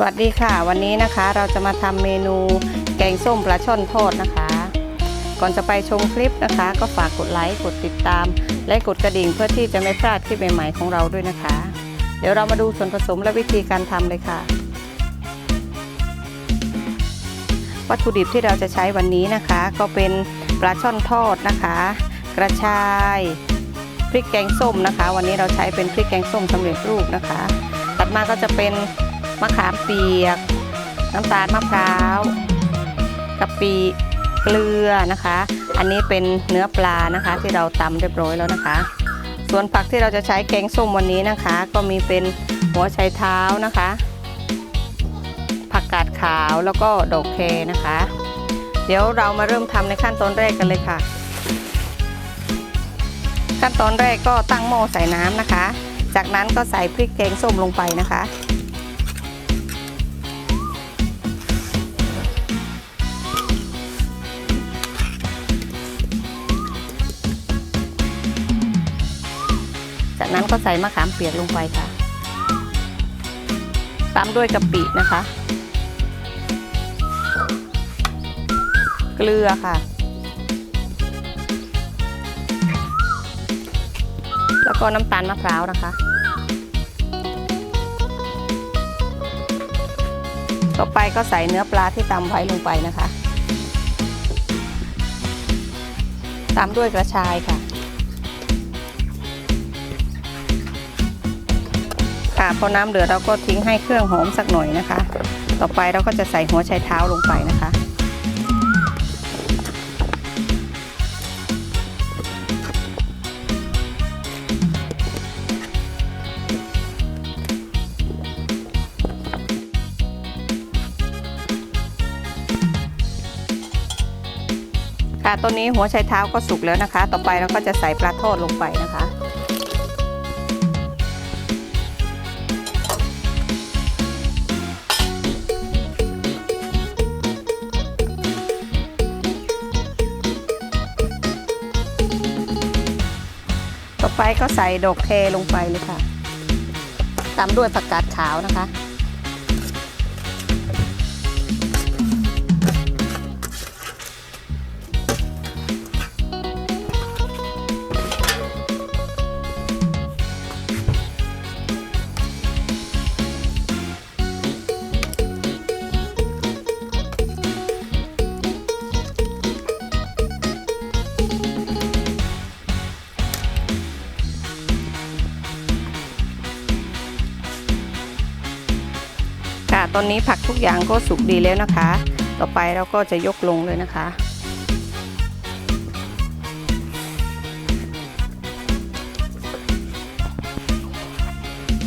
สวัสดีค่ะ วันนี้นะคะเราจะมาทำเมนูแกงส้มปลาช่อนทอดนะคะ ก่อนจะไปชมคลิปนะคะ ก็ฝากกดไลค์กดติดตาม และกดกระดิ่งเพื่อที่จะไม่พลาดคลิปใหม่ๆของเราด้วยนะคะ เดี๋ยวเรามาดูส่วนผสมและวิธีการทำเลยค่ะ วัตถุดิบที่เราจะใช้วันนี้นะคะ ก็เป็นปลาช่อนทอดนะคะ กระชายพริกแกงส้มนะคะ วันนี้เราใช้เป็นพริกแกงส้มสำเร็จรูปนะคะถัดมาก็จะเป็น มะขามเปียก น้ำตาลมะพร้าวกะปิเกลือนะคะ อันนี้เป็นเนื้อปลานะคะที่เราตำเรียบร้อยแล้วนะคะ ส่วนผักที่เราจะใช้แกงส้มวันนี้นะคะ ก็มีเป็นหัวไชเท้านะคะ ผักกาดขาวแล้วก็ดอกแคนะคะ เดี๋ยวเรามาเริ่มทำในขั้นตอนแรกกันเลยค่ะ ขั้นตอนแรกก็ตั้งหม้อใส่น้ำนะคะ จากนั้นก็ใส่พริกแกงส้มลงไปนะคะ จากนั้นก็ใส่มะขามเปียกลงไปค่ะ ตามด้วยกะปินะคะ เกลือค่ะ แล้วก็น้ำตาลมะพร้าวนะคะ ต่อไปก็ใส่เนื้อปลาที่ตำไว้ลงไปนะคะ ตามด้วยกระชายค่ะ ค่ะพอน้ำเดือดเราก็ทิ้งให้เครื่องหอมสักหน่อยนะคะ ต่อไปเราก็จะใส่หัวไชเท้าลงไปนะคะ ค่ะตัวนี้หัวไชเท้าก็สุกแล้วนะคะ ต่อไปเราก็จะใส่ปลาทอดลงไปนะคะ ต่อไปก็ใส่ดอกแคลงไปเลยค่ะตามด้วยผักกาดขาวนะคะ ตอนนี้ผักทุกอย่างก็สุกดีแล้วนะคะ ต่อไปเราก็จะยกลงเลยนะคะ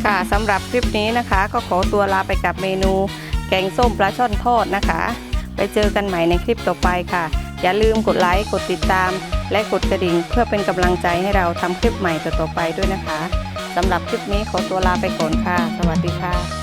ค่ะสำหรับคลิปนี้นะคะ ก็ขอตัวลาไปกับเมนูแกงส้มปลาช่อนทอดนะคะ ไปเจอกันใหม่ในคลิปต่อไปค่ะ อย่าลืมกดไลค์กดติดตาม และกดกระดิ่งเพื่อเป็นกำลังใจให้เราทำคลิปใหม่ต่อๆไปด้วยนะคะสำหรับคลิปนี้ขอตัวลาไปก่อนค่ะ สวัสดีค่ะ